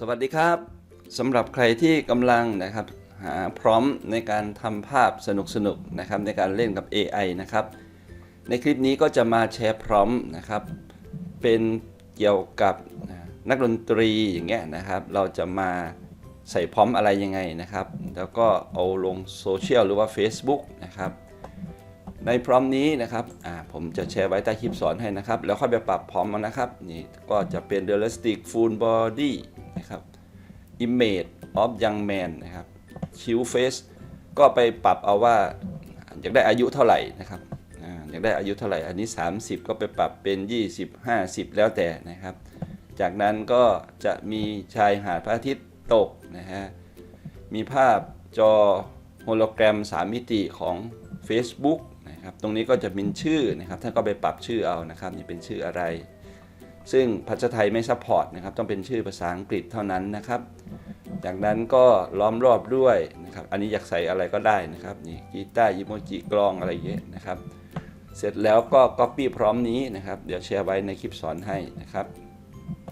สวัสดีครับสำหรับใครที่กำลังนะครับหาพร้อมในการทำภาพสนุกๆนะครับในการเล่นกับ AI นะครับ ในคลิปนี้ก็จะมาแชร์พร้อมนะครับ เป็นเกี่ยวกับนักดนตรีอย่างเงี้ยนะครับ เราจะมาใส่พร้อมอะไรยังไงนะครับ แล้วก็เอาลงโซเชียลหรือว่า Facebook นะครับ ในพร้อมนี้นะครับผมจะแชร์ไว้ใต้คลิปสอนให้นะครับ แล้วค่อยไปปรับพร้อมเอานะครับ นี่ก็จะเป็น realistic full body image of young man นะครับ chill face ก็ไปปรับเอาว่าอยากได้อายุเท่าไหร่นะครับอ่าอยากได้อายุเท่าไหร่ อันนี้ 30 ก็ไปปรับเป็น 20 50 แล้วแต่นะครับ จากนั้นก็จะมีชายหาดพระอาทิตย์ตกนะฮะ มีภาพจอโฮโลแกรม 3 มิติของ Facebook นะครับ ตรงนี้ก็จะเป็นชื่อนะครับ ท่านก็ไปปรับชื่อเอานะครับ นี่เป็นชื่ออะไร ซึ่งภาษาไทยไม่ซัพพอร์ตนะครับต้องเป็นชื่อภาษาอังกฤษเท่านั้นนะครับ จากนั้นก็ล้อมรอบด้วยนะครับอันนี้อยากใส่อะไรก็ได้นะครับนี่กีตาร์ยิโมจิกลองอะไรอย่างเงี้ยนะครับ เสร็จแล้วก็ Copy พร้อมนี้นะครับ เดี๋ยวแชร์ไว้ในคลิปสอนให้นะครับ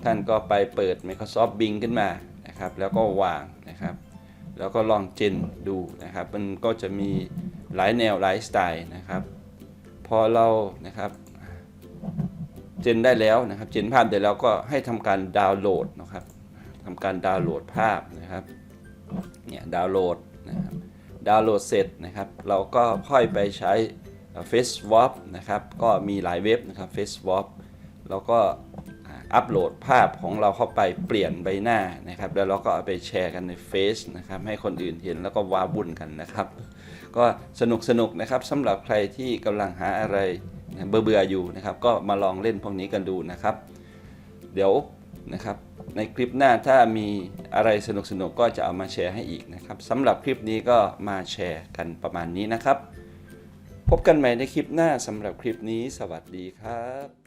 ท่านก็ไปเปิด Microsoft Bing ขึ้นมานะครับ แล้วก็วางนะครับ แล้วก็ลองเจนดูนะครับ มันก็จะมีหลายแนวหลายสไตล์นะครับ พอเรานะครับ เจนได้แล้วนะครับ เจนภาพได้แล้วก็ให้ทำการดาวน์โหลดนะครับทำการดาวน์โหลดภาพนะครับเนี่ยดาวน์โหลดนะครับดาวน์โหลดเสร็จนะครับ เราก็ค่อยไปใช้ Face Swap นะครับ ก็มีหลายเว็บนะครับ Face Swap แล้วก็อัปโหลดภาพของเราเข้าไปเปลี่ยนใบหน้านะครับ แล้วเราก็เอาไปแชร์กันในเฟซนะครับ ให้คนอื่นเห็นแล้วก็ว้าวุ่นกันนะครับ ก็สนุกสนุกนะครับสำหรับใครที่กำลังหาอะไร เบื่อเบื่อๆอยู่นะครับก็มาลองเล่นพวกนี้กันดูนะครับ เดี๋ยวนะครับในคลิปหน้าถ้ามีอะไรสนุกสนุกก็จะเอามาแชร์ให้อีกนะครับสำหรับคลิปนี้ก็มาแชร์กันประมาณนี้นะครับ พบกันใหม่ในคลิปหน้าสำหรับคลิปนี้ สวัสดีครับ